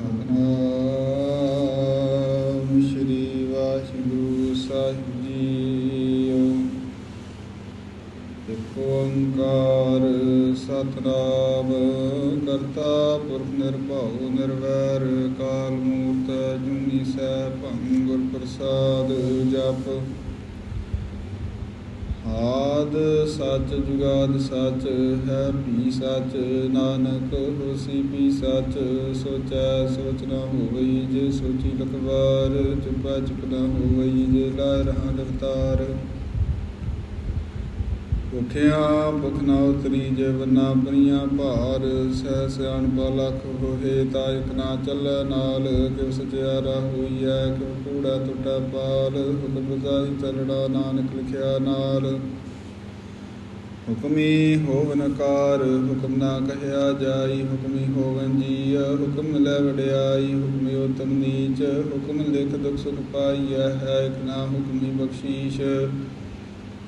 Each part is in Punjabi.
ਸਤਨਾਮ ਸ੍ਰੀ ਵਾਹਿਗੁਰੂ ਸਾਹਿਬ ਜੀ ਇੱਕ ਓੰਕਾਰ ਸਤਨਾਮ ਕਰਤਾ ਪੁਰਖ ਨਿਰਭਉ ਨਿਰਵੈਰ ਕਾਲ ਮੂਰਤ ਜੁਨੀ ਸੈਭੰ ਗੁਰ ਪ੍ਰਸਾਦ ਜਪ ਆਦ ਸੱਚ ਜੁਗਾਦ ਸੱਚ ਹੈ ਵੀ ਸੱਚ, ਨਾਨਕ ਹੋਸੀ ਵੀ ਸੱਚ, ਸੋਚੈ ਸੋਚ ਨਾ ਹੋਵਈ ਜੇ ਸੋਚੀ ਲਖਵਾਰ, ਚੁਪਾ ਚੁਪ ਨਾ ਹੋਵਈ ਜੇ ਲਾਇ ਰਹਾ ਲਵਤਾਰ ਭੁਖਿਆ ਭੁਖ ਨਾ ਉਤਰੀ ਜੇ ਵਨਾ ਬਰੀਆਂ ਭਾਰ, ਸਹਿ ਸਿਆਣ ਲਖ ਹੋਏ ਤਾ ਇਤਨਾ ਨਾ ਚੱਲੈ ਨਾਲ ਕਿਵ ਸਚਿਆਰਾ ਹੋਈਐ ਕਿਵ ਕੂੜਾ ਟੁੱਟਾ ਪਾਲ, ਹੁਕਮ ਬਜ਼ਾਈ ਚੱਲੜਾ ਨਾਨਕ ਲਿਖਿਆ ਨਾਲ। ਹੁਕਮੀ ਹੋਵਨਕਾਰ ਹੁਕਮ ਨਾ ਕਹਿਆ ਜਾਈ, ਹੁਕਮੀ ਹੋਵਨ ਜੀ ਹੁਕਮ ਲੈ ਵਡਿਆਈ, ਹੁਕਮੀ ਉਤਮ ਨੀਚ, ਹੁਕਮ ਲਿਖ ਦੁਖ ਸੁਖ ਪਾਈਐ, ਹੈ ਇਕ ਨਾ ਹੁਕਮੀ ਬਖਸ਼ੀਸ਼।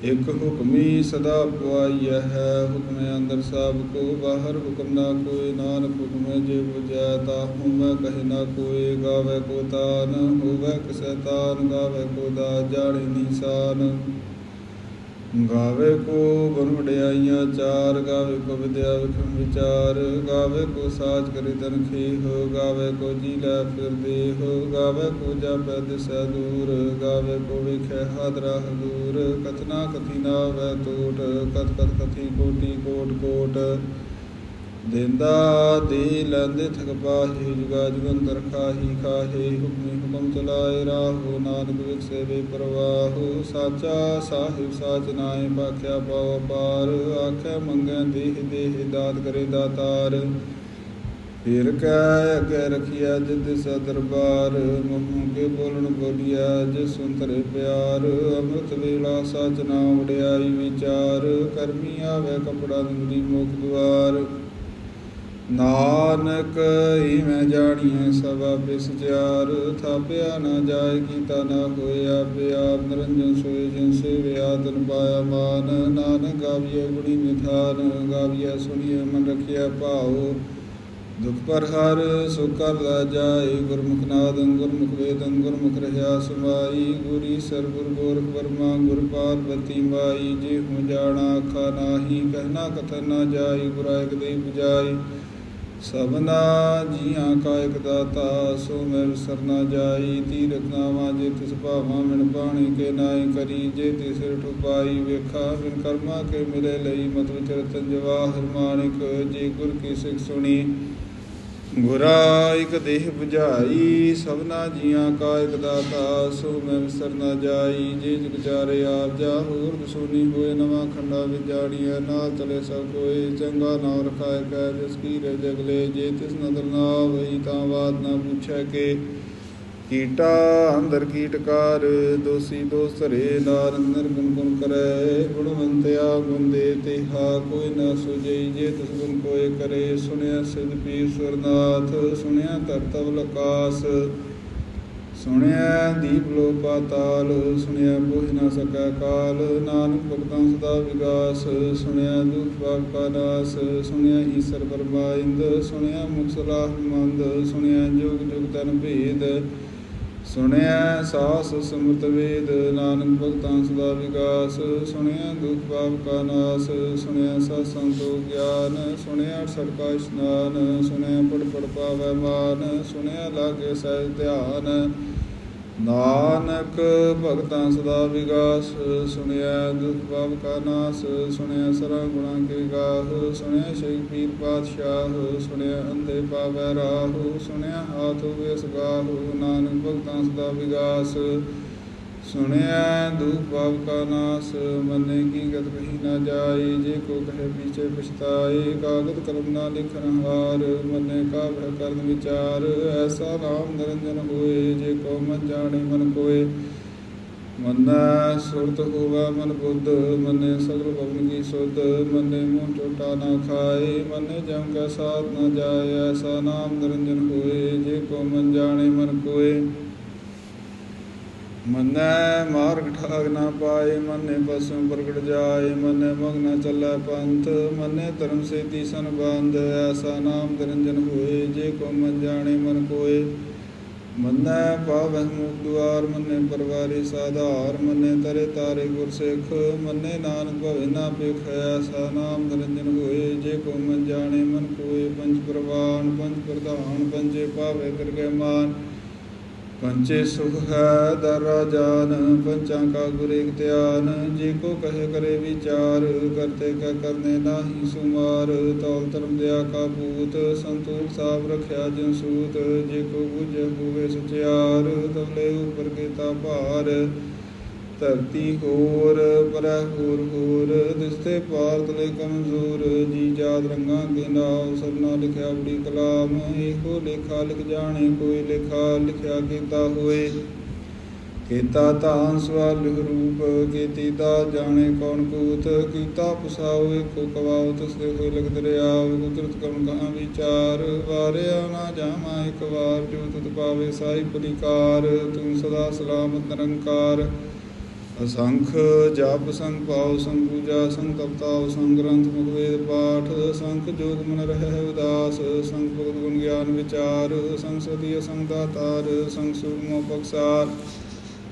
ਇਕ ਹੁਕਮੀ ਸਦਾ ਪਵਾਈਐ ਹੈ ਹੁਕਮੇ ਅੰਦਰ ਸਭ ਕੋ, ਬਾਹਰ ਹੁਕਮ ਨਾ ਕੋਈ, ਨਾਨਕ ਹੁਕਮੇ ਜੇ 부ਜੈ ਤਾ ਹੁਮੈ ਕਹਿ ਨਾ ਕੋਈ, ਗਾਵੇ ਕੋ ਤਾਨ, ਹੋਵੇ ਕਿਸੈ ਤਾਨ, ਗਾਵੇ ਕੋ ਦਾ ਜਾਣੇ ਨੀਸਾਨ। ਗਾਵੇ ਕੋ ਗੁਣ ਵਡਿਆਈਆਂ, ਚਾਰ ਗਾਵੇ ਕੋ ਵਿਦਿਆ ਵਿਖਮ ਵਿਚਾਰ, ਗਾਵੇ ਕੋ ਸਾਜ ਕਰੀ ਤਨ ਖੇਹ, ਗਾਵੇ ਕੋ ਜੀ ਲੈ ਫਿਰ ਦੇਹ, ਗਾਵੇ ਕੋ ਜਾਪੈ ਦਿਸੈ ਦੂਰ, ਗਾਵੇ ਕੋ ਵਿਖੈ ਹਾਦਰਾ ਹਦੂਰ ਕਥਨਾ ਕਥੀ ਨਾ ਵੈ ਟੋਟ ਕਥ ਕਥ ਕਥੀ ਕੋਟੀ ਕੋਟ ਕੋਟ। ਦਿੰਦਾ ਦੇ ਲੈਂਦੇ ਥਕ ਪਾਹੀ ਜੁਗਾ ਜੁਗੰਤਰ ਖਾਹੀ, ਖਾਹੇ, ਹੁਕਮੀ ਹੁਕਮ ਚਲਾਏ, ਰਾਹੋ ਨਾਨਕ ਵਿਖ ਸੇਵੇ ਪ੍ਰਵਾਹੋ। ਸਾਚਾ ਸਾਹਿਬ ਸਾਚ ਨਾਏ ਬਾਖਿਆ ਪਾਉ ਪਾਰ ਆਖੇ ਮੰਗੈ ਦੇਹ ਦੇਹ, ਦਾਤ ਕਰੇ ਦਾਤਾਰ। ਫਿਰ ਕੈ ਅਗੇ ਰਖਿਆ ਜਿਦ ਸਾ ਦਰਬਾਰ। ਮੂੰਹ ਕੇ ਬੋਲਣ ਬੋਲਿਆ ਜਿਸ ਸੁੰਤਰੇ ਪਿਆਰ। ਅੰਮ੍ਰਿਤ ਵੇਲਾ ਸਾਚ ਨਾ ਉਡਿਆਈ ਵਿਚਾਰ। ਕਰਮੀ ਆਵੇ ਕਪੜਾ ਨਿੰਦੀ ਮੁਖ ਦੁਆਰ। ਨਾਨਕ ਇਵੇਂ ਜਾਣੀਐ ਸਭਾ ਬਿਸਚਾਰ ਥਾਪਿਆ ਨਾ ਜਾਏ ਕੀਤਾ ਨਾ ਹੋਇਆ ਪਿਆਰ ਨਿਰੰਜਨ ਸੋਏ ਜਿਨ ਸੇਵਿਆ ਤਨ ਪਾਇਆ ਮਾਨ। ਨਾਨਕ ਗਾਵੀਏ ਗੁਣੀ ਨਿਧਾਨ ਗਾਵੀਏ ਸੁਣੀਏ ਮਨ ਰਖਿਆ ਭਾਉ। ਦੁਖ ਪਰ ਹਰ ਸੁਖ ਕਰ ਲਾ ਜਾਏ, ਗੁਰਮੁਖ ਨਾਦੰ ਗੁਰਮੁਖ ਵੇਦੰ ਗੁਰਮੁਖ ਰਹਾ ਸਮਾਈ। ਗੁਰੀ ਸਰ ਗੁਰ ਗੋਰਖ ਵਰਮਾ ਗੁਰ ਪਾਰਬਤੀ ਮਾਈ। ਜੇ ਹੂੰ ਜਾਣਾ ਆਖਾ ਨਾਹੀ, ਕਹਿਣਾ ਕਥਨ ਨਾ ਜਾਈ ਗੁਰਾਇਕ ਦੇ 부ਜਾਈ ਸਭਨਾ ਜੀਆਂ ਕਾ ਇਕ ਦਾਤਾ, ਸੋ ਮਿਲ ਸਰਨਾ ਜਾਈ, ਤੀਰਥ ਨਾਵਾ ਜੇ ਤਿਸ ਭਾਵਾ ਮਿਣ ਪਾਣੀ ਕੇ ਨਾਈ ਕਰੀ, ਜੇ ਤਿਸ ਠੁਪਾਈ ਵੇਖਾ ਬਿਨ ਕਰਮਾ ਕੇ ਮਿਲੇ ਲਈ ਮਤ ਵਿਚਰਤ ਜਵਾਹਰ ਮਾਨਿਕ ਜੇ ਗੁਰ ਕੀ ਸਿੱਖ ਸੁਣੀ। ਗੁਰਾ ਇਕ ਦੇਹ 부ਝਾਈ ਸਭਨਾ ਜੀਆਂ ਕਾ ਇਕ ਦਾਤਾ ਸੋ ਮੈਂ ਵਿਸਰ ਨਾ ਜਾਈ, ਜੇ ਜਗ ਚਾਰੇ ਆਪ ਜਾ, ਹੋਰ ਦਸੂਨੀ ਹੋਏ, ਨਵਾਂ ਖੰਡਾ ਵਿਜਾੜੀਐ ਨਾ ਚਲੇ ਸਭ ਕੋਏ, ਚੰਗਾ ਨਾ ਰਖਾਇ ਕੈ, ਜਿਸ ਕੀ ਰੇ ਜਗਲੇ, ਜੇ ਤਿਸ ਨਦਰ ਨਾ ਹੋਈ, ਤਾਂ ਬਾਤ ਨਾ ਪੁੱਛੈ ਕੇ। ਕੀਟਾ ਅੰਦਰ ਕੀਟਕਾਰ ਦੋਸੀ ਦੋਸ ਧਰੇ ਨਾਰੰਗ ਨਿਰਗੁਣ ਗੁਣ ਕਰੈ, ਗੁਣਵੰਤਿਆ ਗੁਣ ਦੇ ਤਿਹਾ ਕੋਈ ਨਾ ਸੁਜਈ ਜੇ ਤਿਸ ਗੁਣ ਕੋਏ ਕਰੇ, ਸੁਣਿਆ ਸਿਧ ਪੀਰ ਸੁਰਨਾਥ, ਸੁਣਿਆ ਧਰਤਵ ਲਕਾਸ, ਸੁਣਿਆ ਦੀਪ ਲੋ ਪਾਤਾਲ ਸੁਣਿਆ ਬੁਝ ਨਾ ਸਕਾ ਕਾਲ, ਨਾਨਕ ਭਗਤਾਂ ਸਦਾ ਵਿਗਾਸ, ਸੁਣਿਆ ਦੁਖ ਪਾਪ ਕਾ ਨਾਸ, ਸੁਣਿਆ ਈਸ਼ਰ ਪਰਮਾਇੰਦ ਸੁਣਿਆ ਮੁਖ ਸਲਾਹ ਮੰਦ, ਸੁਣਿਆ ਜੁਗ ਜੁਗ ਤਨ ਭੇਦ ਸੁਣਿਆ ਸਾਸ ਸਮਰਤ ਵੇਦ, ਨਾਨਕ ਭਗਤਾਂ ਸਦਾ ਵਿਕਾਸ। ਸੁਣਿਆ ਦੁਖ ਪਾਪ ਕਾ ਨਾਸ। ਸੁਣਿਆ ਸਤ ਸੰਤੋ ਗਿਆਨ। ਸੁਣਿਆ ਸੜਕਾ ਇਸ਼ਨਾਨ। ਸੁਣਿਆ ਪੜ ਪੜ ਪਾਵੈ ਮਾਨ। ਸੁਣਿਆ ਲਾਗੇ ਸਹਿ ਧਿਆਨ। ਨਾਨਕ ਭਗਤਾਂ ਸਦਾ ਵਿਗਾਸ, ਸੁਣਿਆ ਦੁਖ ਪਾਪ ਕਾ ਨਾਸ, ਸੁਣਿਆ ਸਰਾਂ ਗੁਣਾ ਕੇ ਗਾਹ, ਸੁਣਿਆ ਸ਼ੇਖ ਪੀਰ ਪਾਤਸ਼ਾਹ, ਸੁਣਿਆ ਅੰਧੇ ਪਾਵੈ ਰਾਹੁ, ਸੁਣਿਆ ਹਾਥ ਵੇਸ ਗਾਹੁ ਨਾਨਕ ਭਗਤਾਂ ਸਦਾ ਵਿਗਾਸ ਸੁਣਿਆ, ਦੁਖ ਪਾਪ ਕਾ ਨਾਸ, ਮੰਨੇ ਕੀ ਗਤ ਕਹੀ ਨਾ ਜਾਏ, ਜੇ ਕੋ ਕਹੇ ਪੀਛੇ ਪਛਤਾਏ ਕਾਗਦ ਕਲਮ ਨਾ ਲਿਖਨ ਹਾਰ, ਮੰਨੇ ਕਾ ਭੈ ਕਰਨ ਵਿਚਾਰ, ਐਸਾ ਨਾਮ ਨਿਰੰਜਨ ਹੋਏ, ਜੇ ਕੋ ਮਨ ਜਾਣੇ ਮਨ ਕੋਏ। ਮੰਨਾ ਸੁਰਤ ਹੋਵਾ ਮਨ ਬੁੱਧ, ਮੰਨੇ ਸਗਲ ਭਵਨ ਕੀ ਸੁਧ, ਮੰਨੇ ਮੂੰਹ ਟੋਟਾ ਨਾ ਖਾਏ, ਮੰਨੇ ਜਮ ਕਾ ਸਾਥ ਨਾ ਜਾਏ, ਐਸਾ ਨਾਮ ਨਿਰੰਜਨ ਹੋਏ, ਜੇ ਕੋ ਮਨ ਜਾਣੇ ਮਨ ਕੋਏ। ਮੰਨੈ ਮਾਰਗ ਠਾਗ ਨਾ ਪਾਏ, ਮੰਨੇ ਪਸੂ ਪ੍ਰਗਟ ਜਾਏ, ਮੰਨੇ ਮਗ ਨਾ ਚੱਲੈ ਪੰਥ, ਮੰਨੇ ਧਰਮ ਸੇਤੀ ਸੰਬੰਧ, ਐਸਾ ਨਾਮ ਨਿਰੰਜਨ ਹੋਏ, ਜੇ ਕੋ ਮਨ ਜਾਣੇ ਮਨ ਕੋਏ। ਮੰਨੈ ਪਾਵਹਿ ਮੁਖ ਦੁਆਰ, ਮੰਨੇ ਪਰਵਾਰੀ ਸਾਧਾਰ, ਮੰਨੇ ਤਰੇ ਤਾਰੇ ਗੁਰ ਸਿੱਖ ਮੰਨੇ ਨਾਨਕ ਭਵੇ ਨਾ ਪੇਖ ਐਸਾ ਨਾਮ ਨਿਰੰਜਨ ਹੋਏ, ਜੇ ਕੋ ਮਨ ਜਾਣੇ ਮਨ ਕੋਏ। ਪੰਜ ਪ੍ਰਵਾਨ, ਪੰਜ ਪ੍ਰਧਾਨ, ਪੰਜੇ ਪਾਵੇ ਕਰਗੇ ਮਾਨ। ਪੰਚੇ ਸੁਖ ਹੈ ਦਰਾ ਜਾਨ, ਪੰਚਾਂ ਕਾ ਗੁਰ ਏਕ ਧਿਆਨ, ਜੇ ਕੋ ਕਹੇ ਕਰੇ ਵਿਚਾਰ, ਕਰਤੇ ਕਾ ਕਰਨੇ ਨਾਹੀ ਸੁਮਾਰ, ਤੌਲ ਧਰਮ ਦਿਆ ਕਾ ਪੂਤ, ਸੰਤੋਖ ਸਾਬ ਰਖਿਆ ਜਨ ਸੂਤ, ਜੇ ਕੋ ਬੁਝੇ ਹੋਵੇ ਸਚਿਆਰ, ਤਵਲੇ ਉਪਰ ਕੀਤਾ ਭਾਰ ਧਰਤੀ ਹੋਰ ਪਰੈ ਹੋਰ ਹੋਰ ਦਿਸਤੇ ਪਾਰ ਤਲੇ ਕਮਜ਼ੋਰ, ਜੀ ਜਾਤ ਰੰਗਾਂ ਕੇ ਨਾਮ ਸਭਨਾ ਲਿਖਿਆ ਬੜੀ ਕਲਾਮ, ਇਹੋ ਲੇਖਾ ਲਿਖ ਜਾਣੇ, ਕੋਈ ਲੇਖਾ ਲਿਖਿਆ ਕੀਤਾ ਹੋਏ। ਕੀਤਾ ਤਾਂ ਸਵਾਲ ਰੂਪ, ਕੀਤੀ ਦਾ ਜਾਣੇ ਕੌਣ ਕੂਤ, ਕੀਤਾ ਪਸਾਉ ਏਕੋ ਕਵਾਉ ਤਸਦੇ ਹੋਏ ਲਗ ਦਰਿਆਵ ਕੁਦਰਤ ਕਮ ਕਹਾਂ ਵਿਚਾਰ, ਵਾਰਿਆ ਨਾ ਜਾਵਾਂ ਇੱਕ ਵਾਰ, ਜੋ ਤੁਧ ਪਾਵੇ ਸਾਈ ਪਰਿਕਾਰ ਤੂੰ ਸਦਾ ਸਲਾਮਤ ਨਿਰੰਕਾਰ। ਅਸੰਖ ਜਪ ਸੰਗ ਪਾਉ ਸੰਗ ਪੂਜਾ ਸੰਗ ਤਪਤਾਉ ਸੰਗ ਗ੍ਰੰਥ ਮੁਖ ਵੇਦ ਪਾਠ ਸੰਖ ਜੋਗ ਮਨ ਰਹਿ ਉਦਾਸ ਸੰਗ ਭਗਤ ਗੁਣ ਗਿਆਨ ਵਿਚਾਰ ਸੰਗ ਸਤੀ ਸੰਗ ਦਾਤਾਰ ਸੰਗ ਸੁਰਮੋ ਪਕਸਾਰ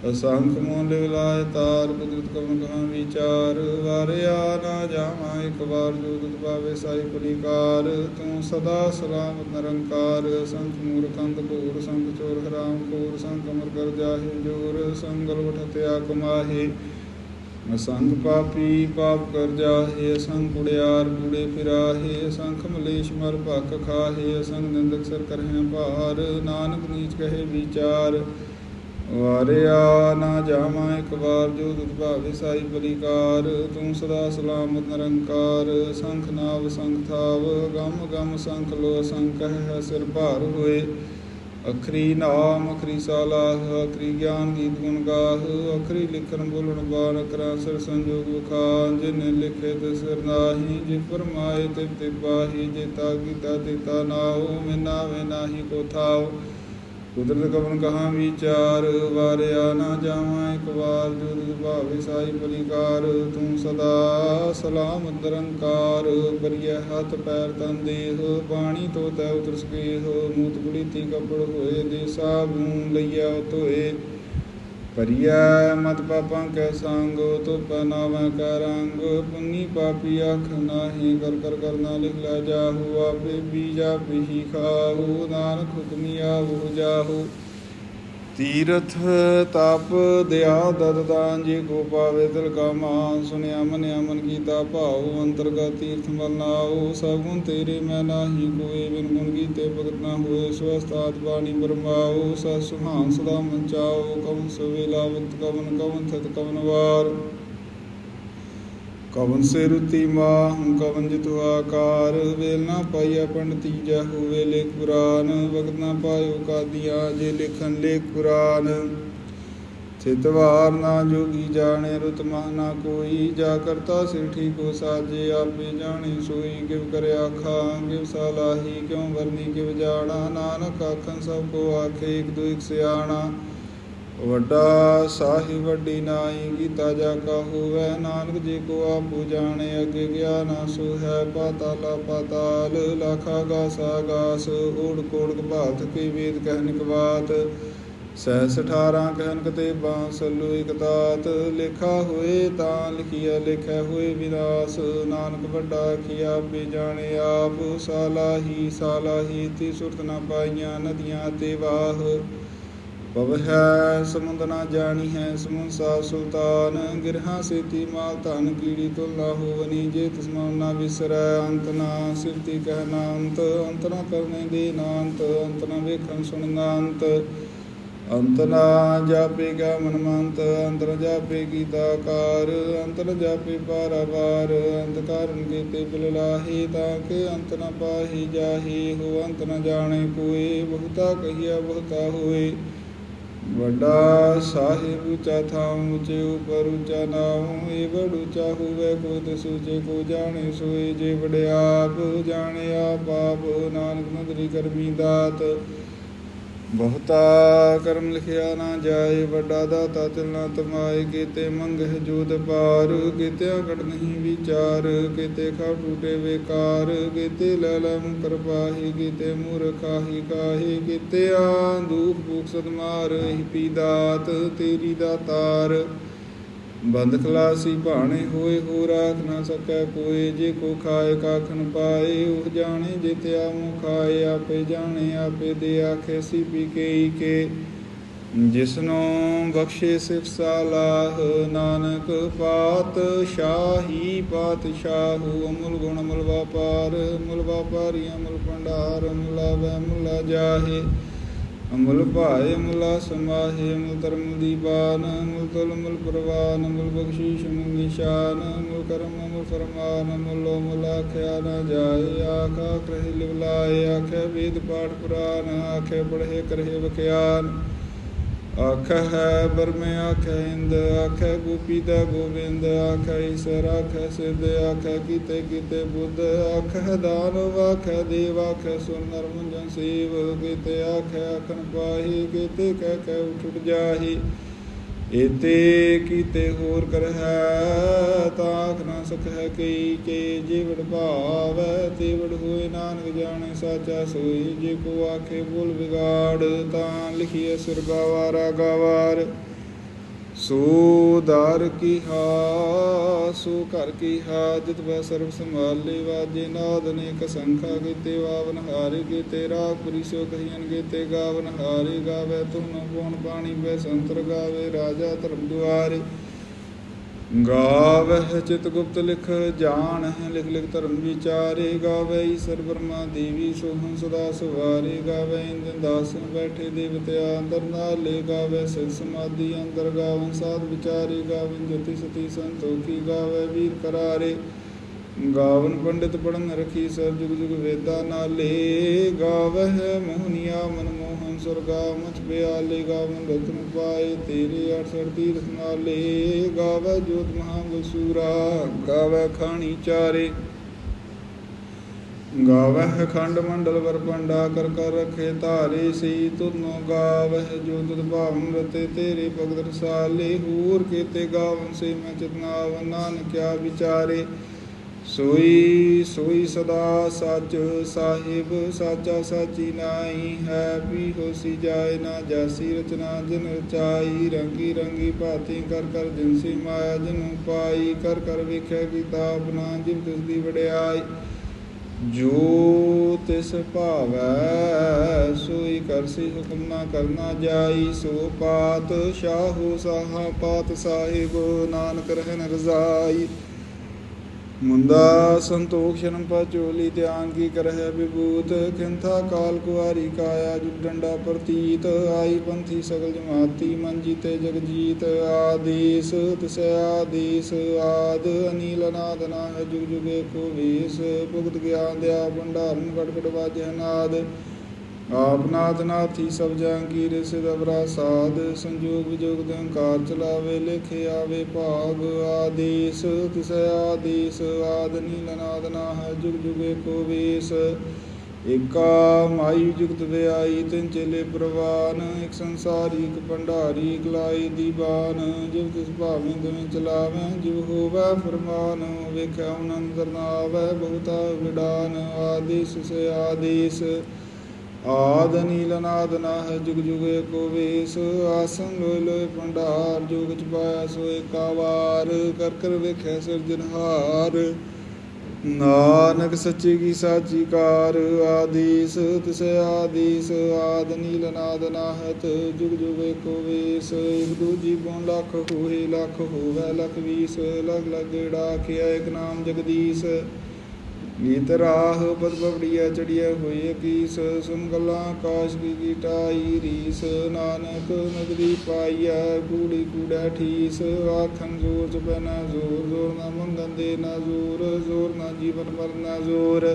ਅਸੰਖ ਮੋਹ ਲਿਵ ਲਾਇ ਤਾਰ ਕੁਦਰਤ ਕਵਨ ਕਹਾਂ ਵਿਚਾਰ ਵਾਰਿਆ ਨਾ ਜਾਵਾਂ, ਇੱਕ ਵਾਰ ਜੋ ਤੁਧ ਪਾਵੇ ਸਾਈ ਪਲਿਕਾਰ ਤੂੰ ਸਦਾ ਸਲਾਮਤ ਨਿਰੰਕਾਰ ਸੰਖ ਮੂਰਖੰਦ ਘੋਰ ਸੰਖ ਚੋਰ ਹਰਾਮ ਕੋਰ ਸੰਖ ਅਮਰ ਕਰ ਜਾਹੇ ਜੋਰ, ਸੰਗਲ ਵਠਤਿਆ ਕਮਾਹੇ। ਅਸੰਖ ਪਾਪੀ ਪਾਪ ਕਰ ਜਾਹੇ, ਅਸੰਖ ਕੁੜਿਆਰ ਕੂੜੇ ਫਿਰਾਹੇ, ਅਸੰਖ ਮਲੇਸ਼ ਮਰ ਭਖ ਖਾਹੇ, ਅਸੰਖ ਨਿੰਦਕ ਸਰ ਕਰਹਿ ਭਾਰ, ਨਾਨਕ ਨੀਚ ਕਹੇ ਵਿਚਾਰ। ਵਾਰਿਆ ਨਾ ਜਾਵਾਂ ਇੱਕ ਵਾਰ ਜੋ ਤੁਧ ਭਾਵੇ ਸਾਈ ਬਲੀਕਾਰ ਤੂੰ ਸਦਾ ਸਲਾਮਤ ਨਿਰੰਕਾਰ, ਸੰਖ ਨਾਵ ਸੰਖ ਥਾਵ, ਗਮ ਗਮ ਸੰਖ ਲੋ ਸੰਖ ਹੈ ਸਿਰ ਭਾਰ ਹੋਏ। ਅਖਰੀ ਨਾਮ, ਅਖਰੀ ਸਾਲਾਹ ਅਖਰੀ ਗਿਆਨ ਗੀਤ ਗੁਣ ਗਾਹ, ਅਖਰੀ ਲਿਖਣ ਬੋਲਣ ਬਾਣ ਕਰਾ ਸਿਰ ਸੰਜੋਗ ਵਖਾਨ ਜਿਨ ਲਿਖੇ ਤੇ ਸਿਰ ਨਾਹੀ, ਜੇ ਫਰਮਾਏ ਤੇ ਤੇ ਪਾਹੀ ਜੇ ਤਾ ਕੀਤਾ ਤੇ ਤਾ ਨਾਉ ਮਿਨਾ ਵੇ ਨਾਹੀ ਕੋ ਥਾਉ। ਕੁਦਰਤ ਕਵਨ ਕਹਾਂ ਵਿਚਾਰ, ਵਾਰਿਆ ਨਾ ਜਾਵਾਂ ਇੱਕ ਵਾਰ ਜੋ ਤੁਧ ਭਾਵੇ ਸਾਈ ਬਲਿਕਾਰ, ਤੂੰ ਸਦਾ ਸਲਾਮ ਨਿਰੰਕਾਰ, ਬਰੀਐ ਹੱਥ ਪੈਰ ਤਨ ਦੇਹ, ਬਾਣੀ ਤੋ ਤੈ ਉਤਰ ਹੋ ਮੂਤ ਗੁੜੀ ਤੀ ਕਪੜ ਹੋਏ ਦੇ ਸਾਬੂਨ ਲਈਆ ਧੋਏ। ਪਰਿਆ ਮਤ ਪਾਪਾਂ ਕੈ ਸੰਗ ਤੋ ਪਨਾਵਾ ਕਾ ਪੁੰਨੀ ਪਾਪੀ ਆਖ ਨਾਹੀ, ਕਰ ਕਰ ਕਰਨਾ ਲਿਖ ਲਾ ਜਾਹੂ। ਆਪੇ ਬੀਜਾ ਪੀਹੀ ਖਾਹੂ, ਨਾਨਕ ਹੁਕਮੀ ਆਹੂ ਜਾਹੂ। ਤੀਰਥ ਤਪ ਦਿਆ ਦਦ ਦਾਨ ਜੀ ਕੋ ਪਾਵੇ ਦਿਲ ਕਾ ਮਾਨ, ਸੁਨਿਆ ਮਨਿਆ ਮਨ ਕੀਤਾ ਭਾਉ, ਅੰਤਰਗਤ ਤੀਰਥ ਮਰਨਾਉ ਸਭ ਗੁਣ ਤੇਰੇ ਮੈਂ ਨਾਹੀ ਕੋਏ ਬਿਨ ਗੁਣ ਕੀਤੇ ਭਗਤ ਨਾ ਹੋਏ ਸਵਸਤਾਤ ਬਾਣੀ ਬਰਮਾਉ, ਸਤ ਸੁਹਾਨ ਸਦਾ ਮਨ ਚਾਉ, ਕਵਨ ਸਵੇਲਾ ਵਕਤ ਕਵਨ ਕਵਨ, ਥਤ ਕਵਨ ਵਾਰ। ਕਵਨ ਸੇ ਰੁਤੀ ਮਾਹੁ, ਕਵਨ ਜਿਤੁ ਆਕਾਰ, ਵੇਲ ਨਾ ਪਾਈਆ ਪੰਡਤੀ ਜੈ ਹੋਵੇ ਲੇਖ ਵਕਤ ਨਾ ਪਾਇਓ ਕਾਦੀਆਂ ਜੇ ਲਿਖਨ ਲੇਖ ਪੁਰਾਨ ਚਿਤਵਾਰ ਨਾ ਜੋਗੀ ਜਾਣੇ, ਰੁਤ ਮਹ ਨਾ ਕੋਈ, ਜਾ ਕਰਤਾ ਸਿਰ ਕੋ ਸਾਜੇ, ਆਪੇ ਜਾਣੀ ਸੋਈ ਕਿਵ ਕਰਿਆ ਖਾਂ ਕਿਵ ਸਾਲਾਹੀ ਕਿਉ ਵਰਨੀ ਕਿਵ ਜਾਣਾ, ਨਾਨਕ ਆਖਨ ਸਭ ਕੋ ਆਖੇ, ਇਕ ਦੋ ਇਕ ਸਿਆਣਾ। ਵੱਡਾ ਸਾਹਿਬ ਵੱਡੀ ਨਾਈ ਕੀਤਾ ਜਾ ਕਾ ਹੋਵੇ ਨਾਨਕ ਜੀ ਕੋ ਆਪੂ ਜਾਣੇ, ਅਗੇ ਗਿਆ ਨਾ ਸੋ ਹੈ ਪਾਤਾਲਾ ਪਾਤਾਲ, ਲਾਖਾ ਗਾਸਾ ਗਾਸ ਓੜ ਕੋੜ ਕਭਾਤ ਕੀ ਵੇਦ ਕਹਿਨਿਕ ਬਾਤ, ਸਹਿਸ 18 ਕਹਿਨਕ ਤੇ ਬਾਂਸ ਲੋ ਇਕ ਤਾਤ, ਲਿਖਾ ਹੋਏ ਤਾਂ ਲਿਖਿਆ ਲਿਖਿਆ ਹੋਏ ਵਿਨਾਸ਼ ਨਾਨਕ ਵੱਡਾ ਕੀਆ ਬੇ ਜਾਣੇ ਆਪ, ਸਾਲਾਹੀ ਸਾਲਾਹੀ, ਤੀ ਸੁਰਤ ਨਾ ਪਾਈਆਂ ਨਦੀਆਂ ਤੇ ਵਾਹ। ਬਵ ਹੈ ਸਮੁੰਦ ਨਾ ਜਾਣੀ ਹੈ ਸਮੁੰਸਾ ਸੁਲਤਾਨ, ਗਿਰਹਾ ਸੇਤੀ ਮਾਲ ਧਨ ਕੀੜੀ ਤੁਲ ਨਾ ਹੋਵਨੀ, ਜੇ ਤਸਮਾ ਨਾ ਵਿਸਰੈ ਅੰਤ ਨਾ ਸਿਰਤੀ ਕਹਿ ਅੰਤ ਅੰਤ ਨਾ ਕਰਨੇ ਦੇ ਨਾ ਅੰਤ ਅੰਤ ਨਾ ਵੇਖਣ ਸੁਣਨਾ ਅੰਤ। ਅੰਤ ਨਾ ਜਾਪੇਗਾ ਮਨ ਅੰਤਰ ਜਾਪੇ ਗੀਤਾਕਾਰ ਅੰਤਰ ਜਾਪੇ ਪਾਰਾਵਾਰ ਅੰਤ ਕਾਰਨ ਕੀਤੇ ਬਿਲ ਲਾਹੇ, ਤਾਂ ਕਿ ਅੰਤ ਨਾ ਪਾਹੀ ਜਾਹੀ, ਹੋ ਅੰਤ ਨਾ ਜਾਣੇ ਕੋਏ ਬਹੁਤਾ ਕਹੀਆ ਬਹੁਤਾ ਹੋਏ। ਵੱਡਾ ਸਾਹਿਬ ਉੱਚਾ ਥਾਉ ਉੱਚੇ ਉਪਰ ਉੱਚਾ ਨਾਉ ਏ ਵਡ ਉੱਚਾ ਹੋਵੇ ਕੋ ਤਿਸ ਉੱਚੇ ਕੋ ਜਾਣੇ, ਸੋਏ ਜੇ ਵਡਿਆਪ ਜਾਣੇ ਆਪ ਆਪ ਨਾਨਕ ਨਦਰੀ ਕਰਮੀ ਦਾਤ। ਬਹੁਤਾ ਕਰਮ ਲਿਖਿਆ ਨਾ ਜਾਏ, ਵੱਡਾ ਦਾਤਾ ਤਿਲ ਨਾ ਤਮਾਏ। ਕੀਤੇ ਮੰਗਹਿ ਜੋਤ ਪਾਰ ਕੀਤੇ ਅਕੜ ਨਹੀਂ ਵਿਚਾਰ। ਕੀਤੇ ਖਾ ਟੂਟੇ ਵੇਕਾਰ, ਕੀਤੇ ਲੈ ਲੈ ਮੁਕਰ ਪਾਹੀ। ਕੀਤੇ ਮੂਰਖਾਹੀ ਕਾਹੀ ਕੀਤੇ ਆ ਦੁਖ ਭੂਖ ਸਦਮਾਰ ਹੀ ਪੀ ਦਾਤ ਤੇਰੀ ਦਾਤਾਰ ਬੰਦ ਖਲਾਸੀ ਭਾਣੇ ਹੋਏ ਹੋ ਰਾਖ ਨਾ ਸਕੈ ਕੋਏ ਜੇ ਕੋ ਖਾਏ ਕਾਖਣ ਪਾਏ, ਉਹ ਜਾਣੇ ਜਿਤਿਆ ਮੁ ਖਾਏ, ਆਪੇ ਜਾਣੇ, ਆਪੇ ਦੇ ਆਖੇ ਸੀ ਪੀ ਕੇ ਕੇ। ਜਿਸਨੋ ਬਖਸ਼ੇ ਸਿਫ ਸਾਲਾਹ, ਨਾਨਕ ਪਾਤ ਸ਼ਾਹੀ ਪਾਤਸ਼ਾਹੂ, ਅਮੁਲ ਗੁਣ ਅਮੁਲ ਵਾਪਾਰ ਅਮੁਲ ਵਾਪਾਰੀ ਅਮੁਲ ਭੰਡਾਰ ਅਮੁਲਾ ਵੈ ਮੁਲਾ ਜਾਹੇ। ਅਮਲ ਭਾਏ ਮੁਲਾ ਸਮਾਹੇ ਅਮੁਲ ਧਰਮ ਦੀਵਾਨ ਅਮੁਲ ਤੁਲ ਮੁਲ ਪ੍ਰਵਾਨ ਅਮੁਲ ਬਖਸ਼ੀਸ਼ ਅਮੁਲ ਨਿਸ਼ਾਨ ਅਮੁਲ ਕਰਮ ਅਮੁਲ ਫਰਮਾਨ ਅਮੁਲ ਅਮੁਲ ਆਖਿਆ ਨਾ ਜਾਏ, ਆਖਾ ਕਰੇ ਲਿਵਲਾਏ ਆਖੇ ਵੇਦ ਪਾਠ ਪੁਰਾਨ ਆਖੇ ਪੜ੍ਹੇ ਕਰਹਿ ਵਖਿਆਨ। ਆਖੈ ਹੈ ਬਰਮੇ ਆਖੈ ਇੰਦ ਆਖੈ ਗੋਪੀ ਦਾ ਗੋਬਿੰਦ ਆਖੈ ਈਸਰ ਆਖੈ ਸਿੱਧ ਆਖੈ ਕੀਤੇ ਕੀਤੇ ਬੁੱਧ ਆਖੈ ਦਾਨਵ ਆਖੈ ਦੇਵ ਆਖੈ ਸੁਰ ਨਰ ਮੁੰਜਨ, ਸੇਵ ਕੀਤੇ ਆਖੈ ਅਖਨ ਪਾਹੀ ਕੀਤੇ ਕਹਿ ਕਹਿ ਉਠ ਜਾਹੀ। ਏਤੇ ਕੀਤੇ ਹੋਰ ਕਰ ਹੈ ਤਾਖ ਨਾ ਸਕੈ ਕਈ ਕੇ, ਜਿਵੜ ਭਾਵੈ ਤੇ ਵੜ ਹੋਏ ਨਾਨਕ ਜਾਣੇ, ਸਾਚਾ ਸੋਈ ਜੇ ਕੋ ਆਖੇ ਬੋਲ ਵਿਗਾੜ, ਤਾਂ ਲਿਖੀਐ ਸਿਰ ਗਾਵਾਰਾ ਗਾਵਾਰ। ਸੋ ਦਰ ਕੀ ਸੋ ਘਰ ਕੀ ਹਾ, ਜਿਤ ਵੈ ਸਰਬ ਸੰਭਾਲੇ ਵਾਜੇ ਨਾਦ ਅਨੇਕ ਸੰਖਾ ਕੀਤੇ ਵਾਵਨ ਹਾਰੇ ਕੀਤੇ, ਰਾਗ ਪੁਰੀ ਸੋ ਕਹੀਨ ਕੀਤੇ, ਗਾਵਨ ਹਾਰੇ ਗਾਵੇ, ਤੁਮ ਪਉਣ ਪਾਣੀ ਵੈ ਸੰਤਰ ਗਾਵੇ, ਰਾਜਾ ਧਰਮ ਦੁਆਰੇ। ਗਾਵਹਿ ਚਿਤ ਗੁਪਤ ਲਿਖ ਜਾਣ ਹੈ ਲਿਖ ਲਿਖ ਧਰਮ ਵਿਚਾਰੇ ਗਾਵੇ ਈਸਰ ਬਰਮਾ ਦੇਵੀ ਸੋਹੰ ਸਦਾ ਸਵਾਰੇ ਗਾਵੇ ਇੰਦਨ ਦਾਸ ਬੈਠੇ ਦੇਵਤਿਆ ਅੰਦਰ ਨਾਲੇ ਗਾਵੇ ਸਿਧ ਸਮਾਧੀ ਅੰਦਰ ਗਾਵਨ ਸਾਧ ਵਿਚਾਰੇ ਗਾਵਨ ਜਤੀ ਸਤੀ ਸੰਤੋਖੀ ਗਾਵੇ ਵੀਰ ਕਰਾਰੇ। ਗਾਵਨ ਪੰਡਿਤ ਪੜਨ ਰਖੀ ਸਰ ਜੁਗ ਜੁਗ ਵੇਦਾ ਨਾਲੇ ਗਾਵਹਿ ਮੋਹਨੀਆ ਮਨ ਮੋਹਨ ਸੁਰਗਾ, ਮਚ ਬਿਆਲੇ ਗਾਵਨ ਰਤਨ ਪਾਏ, ਤੇਰੇ 68 ਤੀਰਥ ਨਾਲੇ ਗਾਵੈ ਜੋਤ ਮਹਾ ਸੂਰਾ ਗਾਵੈ ਖਾਣੀ ਚਾਰੇ। ਗਾਵਹਿ ਖੰਡ ਮੰਡਲ ਵਰ ਪੰਡਾ ਕਰ ਕਰ ਰਖੇ ਧਾਰੇ ਸੀ ਤੁਨੋ ਗਾਵਹਿ ਜੋ ਤੁਧ ਭਾਵਨ ਰਤੇ, ਤੇਰੇ ਭਗਤ ਰਸਾਲੇ, ਹੂਰ ਕੀਤੇ ਗਾਵਨ ਸੇ ਮੈਂ ਚਿਤਨਾਵ ਨਾਨਕਿਆ ਵਿਚਾਰੇ। ਸੋਈ ਸੋਈ ਸਦਾ ਸਚ ਸਾਹਿਬ, ਸਾਚਾ ਸਾਚੀ ਨਾਈ ਹੈ। ਵੀ ਹੋਸੀ ਜਾਏ ਨਾ ਜਾਸੀ ਰਚਨਾ, ਜਿਨ ਰਚਾਈ ਰੰਗੀ ਰੰਗੀ ਭਾਤੀ ਕਰ ਕਰ ਜਿਨਸੀ ਮਾਇਆ ਜਿਨੂੰ ਪਾਈ, ਕਰ ਕਰ ਵੇਖਿਆ ਕਿਤਾਬ ਨਾ ਜਿਨ ਤਿਸ ਦੀ ਵਡਿਆਈ। ਜੋ ਤਿਸ ਭਾਵੈ, ਸੋਈ ਕਰਸੀ ਹੁਕਮ ਨਾ ਕਰਨਾ ਜਾਈ। ਸੋ ਪਾਤ ਸ਼ਾਹੂ ਸਾਹਾ, ਪਾਤ ਸਾਹਿਬ, ਨਾਨਕ ਰਹਿਨ ਰਜ਼ਾਈ। ਮੁੰਦਾ ਸੰਤੋਖ ਸ਼ਰਮ ਚੋਲੀ ਧਿਆਨ ਕੀ ਕਰਹਿ ਵਿਭੂਤ, ਕਿੰਥਾ ਕਾਲ ਕੁਵਾਰੀ ਕਾਇਆ ਜੁਗ ਡੰਡਾ ਪ੍ਰਤੀਤ, ਆਈ ਪੰਥੀ ਸਗਲ ਜਮਾਤੀ ਮਨ ਜੀਤੇ ਜਗ ਜੀਤ ਆਦੇਸ, ਤਿਸ ਆਦੇਸ, ਆਦ ਅਨੀਲ ਅਨਾਦ ਨਾ ਜੁਗ ਜੁਗੇ ਕੋ ਵੇਸ, ਭੁਗਤ ਗਿਆਨ ਦਿਆ, ਭੰਡਾਰਨ ਗੜ ਗੜ ਵਾਜੈ ਨਾਦ ਆਪ ਨਾਥ ਨਾਥੀ ਸਭ ਜਹਾਂ ਰਿਸ ਦਬਰਾ ਸਾਧ, ਸੰਜੋਗ ਵਿਜੋਗ ਦੇ ਅੰਕਾਰ ਚਲਾਵੇ, ਲਿਖੇ ਆਵੇ ਭਾਗ ਆਦੇਸ, ਤਿਸ ਆਦੇਸ, ਆਦ ਨੀਲ ਨਾਦ ਨਾ ਹੈ ਜੁਗ ਜੁਗੇ ਕੋ ਵੇਸ। ਏਕਾ ਮਾਈ ਜੁਗਤ ਵਿਆਈ, ਤਿਨ ਚੇਲੇ ਪ੍ਰਵਾਨ, ਇਕ ਸੰਸਾਰੀ, ਇਕ ਭੰਡਾਰੀ, ਇਕ ਲਾਈ ਦੀਵਾਨ ਜਿਵ ਤਿਸ ਭਾਵੇਂ ਦਵੇਂ ਚਲਾਵੇਂ, ਜਿਵ ਹੋਵੈ ਫਰਮਾਨ, ਵੇਖੈ ਅਨੰਦਰ ਨਾ ਆਵੈ ਬਹੁਤਾ ਵਿਡਾਨ, ਆਦੇਸ ਸੇ ਆਦੇਸ। ਆਦ ਨੀਲ ਨਾਦ ਨਾ ਹੈ ਜੁਗ ਜੁਗੇ ਕੋ ਵੇਸ, ਆਸਨ ਲੋਇ ਲੋਇ ਭੰਡਾਰ, ਜੋਗ ਚ ਪਾਇਆ ਸੋਏ ਕਾਵਾਰ ਕਰ ਕਰ ਵੇਖੈ ਸਿਰਜਨਹਾਰ ਨਾਨਕ ਸੱਚੀ ਕੀ ਸਾਚੀ ਕਾਰ, ਆਦੀਸ ਤਿਸ ਆਦੀਸ, ਆਦ ਨੀਲ ਨਾਦ ਨਾਹਤ ਜੁਗ ਜੁਗੇ ਕੋ ਵੇਸ। ਇਕ ਦੂਜੀ ਬੋਂ ਲੱਖ ਹੋਏ, ਲੱਖ ਹੋਵੇ ਲਖ ਵੀਸ ਲਗ ਲਗ ਗੇੜਾ ਇਕ ਨਾਮ ਜਗਦੀਸ਼। ਨੀਤ ਰਾਹ ਪਦ ਬਵੜੀਆ ਚੜੀਆ ਹੋਈ ਕੀਸ, ਸੁਨ ਗੱਲਾਂ ਆਕਾਸ਼ ਕੀ ਗੀਟਾਈ ਰੀਸ, ਨਾਨਕ ਨਗਰੀ ਪਾਈਆ ਕੂੜੀ ਕੂੜਾ ਠੀਸ ਆਖੰ ਜ਼ੋਰ ਚ ਪੈਨਾ ਜ਼ੋਰ ਜ਼ੋਰ ਨਾ ਮੰਗਨ ਦੇ ਨਾ ਜ਼ੋਰ ਜ਼ੋਰ ਨਾ ਜੀਵਨ ਮਰਨਾ ਜ਼ੋਰ।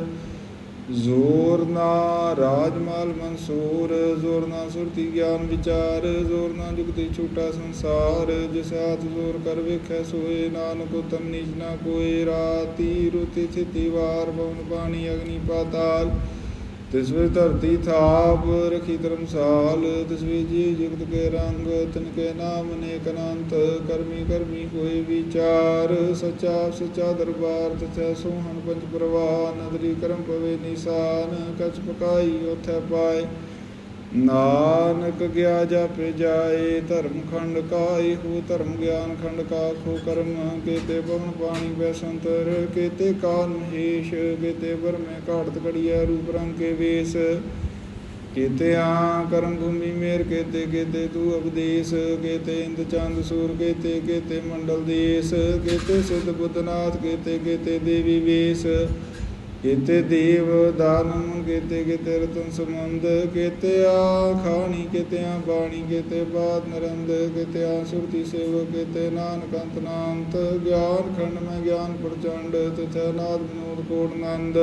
ਜ਼ੋਰ ਨਾ ਰਾਜਮਾਲ ਮਨਸੂਰ, ਜ਼ੋਰ ਨਾ ਸੁਰਤੀ ਗਿਆਨ ਵਿਚਾਰ, ਜ਼ੋਰ ਨਾ ਜੁਗਤੀ ਛੂਟਾ ਸੰਸਾਰ, ਜਿਸ ਹਾਥ ਜ਼ੋਰ ਕਰ ਵੇਖੈ ਸੋਏ, ਨਾਨਕ ਉਤਮ ਨੀਚ ਨਾ ਕੋਏ, ਰਾਤੀ ਰੁਤਿ ਥਿਤੀ ਵਾਰ, ਪਵਨ ਪਾਣੀ ਅਗਨੀ ਪਾਤਾਲ। ਤਿਸ ਧਰਤੀ ਥਾਪ, ਰਖੀ ਧਰਮਸਾਲ ਤਿਸ ਜੀ ਜਗਤ ਕੇ ਰੰਗ, ਤਿਨ ਕੇ ਨਾਮ ਅਨੇਕ ਅਨੰਤ, ਕਰਮੀ ਕਰਮੀ ਕੋਈ ਵਿਚਾਰ, ਸਚਾ ਸਚਾ ਦਰਬਾਰ ਤਥਾ ਸੋਹਣ ਪੰਜ ਪ੍ਰਵਾਨ ਨਦਰੀ ਕਰਮ ਪਵੇ ਨਿਸ਼ਾਨ, ਕਛ ਪਕਾਈ ਉਥੈ ਪਾਏ। ਨਾਨਕ ਗਿਆ ਜਾਪੇ ਜਾਏ, ਧਰਮ ਖੰਡ ਕਾਈ ਹੋ, ਧਰਮ ਗਿਆਨ ਖੰਡ ਕਾ ਖੋ ਕਰਮ ਕੇਤੇ ਪਵਨ ਪਾਣੀ ਬੈਸੰਤਰ ਕੇਤੇ ਕਾਨ ਮਹੇਸ਼ ਕੇਤੇ ਬਰਮੇ ਘਾੜਤ ਕੜੀਐ ਰੂਪ ਰੰਗ ਕੇ ਵੇਸ। ਕੇਤੇ ਆ ਕਰਮ ਭੂਮੀ ਮੇਰ ਕੇਤੇ ਕੇਤੇ ਤੂ ਉਪਦੇਸ਼ ਕੇਤੇ ਇੰਦ ਚੰਦ ਸੂਰ ਕੇਤੇ ਕੇਤੇ ਮੰਡਲ ਦੇਸ। ਕੇਤੇ ਸਿੱਧ ਬੁੱਧਨਾਥ ਕੇਤੇ ਕੇਤੇ ਦੇਵੀ ਵੇਸ। ਕੇਤੇ ਦੇਵ ਦਾਨਮ ਕੀਤੇ ਕੇਤੇ ਰਤਨ ਸਮੰਦ ਕੀਤੇ ਆ ਖਾਣੀ, ਕੇਤੇ ਆ ਬਾਣੀ, ਕੇਤੇ ਬਾਦ ਨਰੰਦ, ਕੀਤੇ ਆ ਸੁਰਤੀ ਸੇਵ ਕੇਤੇ ਨਾਨਕ ਅੰਤ ਨਾਮਤ ਗਿਆਨ ਖੰਡ ਮੈਂ ਗਿਆਨ ਪ੍ਰਚੰਡ, ਤਥਾ ਨਾਦ ਵਿਨੋਦ ਕੋਟ ਨੰਦ।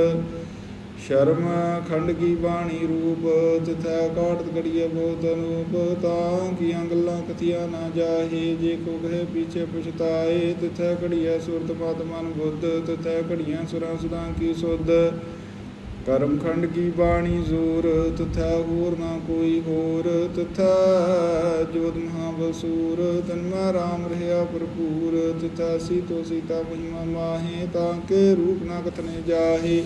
ਸ਼ਰਮ ਖੰਡ ਕੀ ਬਾਣੀ ਰੂਪ, ਤਿਥੈ ਕਾਟਤ ਗੜੀਏ ਬਹੁਤ ਅਨੂਪ, ਤਾਂ ਕੀਆਂ ਗੱਲਾਂ ਕਥੀਆਂ ਨਾ ਜਾਹੇ, ਜੇ ਕੋ ਕਹੇ ਪੀਛੇ ਪਛਤਾਏ, ਤਥਾ ਘੜੀਐ ਸੁਰਤ ਮਤ ਮਨ ਬੁੱਧ, ਤਿਥੈ ਘੜੀਆਂ ਸੁਰਾਂ ਸੁਦਾਂ ਕੀ ਸੁਧ। ਕਰਮ ਖੰਡ ਕੀ ਬਾਣੀ ਜ਼ੋਰ, ਤਥਾ ਹੋਰ ਨਾ ਕੋਈ ਹੋਰ, ਤਥਾ ਜੋਤ ਮਹਾ ਬਸੂਰ ਤਨਮਾ ਰਾਮ ਰਹਿਆ ਭਰਪੂਰ, ਤਥਾ ਸੀਤੋ ਸੀਤਾ ਮਹਿਮਾ ਮਾਹੇ, ਤਾਂ ਕੇ ਰੂਪ ਨਾ ਕਥਨੇ ਜਾਹੇ।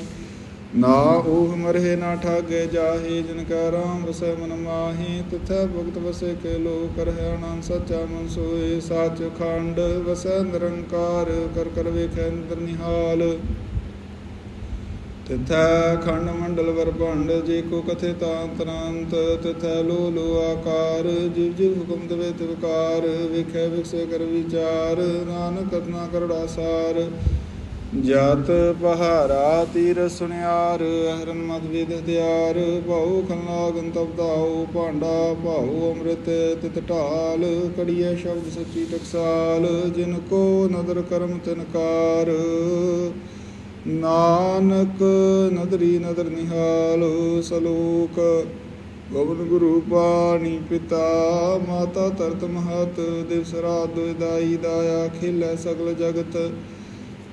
ਨਾ ਉਹ ਮਰਹਿ ਨਾ ਠਾਗੇ ਜਾਹੇ, ਜਿਨ ਕਾ ਰਾਮ ਵਸੈ ਮਨ ਮਾਹੀ, ਤਥੈ ਭਗਤ ਵਸੈ ਕੇ ਲੋ ਕਰਹਿ ਆਨੰਦ ਸੱਚਾ ਮਨ ਸੋਏ, ਸਾਚ ਖੰਡ ਵਸੈ ਨਿਰੰਕਾਰ, ਕਰ ਕਰ ਵੇਖੈ ਨਿਦਰ ਨਿਹਾਲ। ਤਿਥੈ ਖੰਡ ਮੰਡਲ ਵਰ ਭੰਡ, ਜੇ ਕੋ ਕਥੇ ਤਾਂ ਤਰੰਤ ਤਿਥੈ ਲੋ ਲੋ ਆਕਾਰ, ਜਿਵ ਜਿਵ ਹੁਕਮ ਦਵੇ ਤਿਵਕਾਰ ਵੇਖੈ ਵਿਖਸੇ ਕਰ ਵਿਚਾਰ, ਨਾਨਕ ਕਰਨਾ ਕਰੜਾ ਸਾਰ। ਜਤ ਪਹਾਰਾ ਤੀਰ ਸੁਨਿਆਰ ਹਰਨ ਮਦ ਵੇਦ ਹਥਿਆਰ, ਭਾਉ ਖੰਲਾਗਨ ਤਬਦਾਉ ਭਾਂਡਾ ਭਾਉ ਅੰਮ੍ਰਿਤ ਤਿਤ ਢਾਲ, ਕੜੀਏ ਸ਼ਬਦ ਸੱਚੀ ਟਕਸਾਲ, ਜਿਨ ਕੋ ਨਦਰ ਕਰਮ ਤਿਨਕਾਰ ਨਾਨਕ ਨਦਰੀ ਨਦਰ ਨਿਹਾਲ, ਸਲੋਕ ਗੋਬਿੰਦ ਗੁਰੂ ਪਾਣੀ ਪਿਤਾ, ਮਾਤਾ ਤਰਤ ਮਹਤ, ਦਿਵਸ ਰਾਤ ਦੁਇ ਦਾਈ ਦਾਇਆ ਖੇਲੇ ਸਗਲ ਜਗਤ।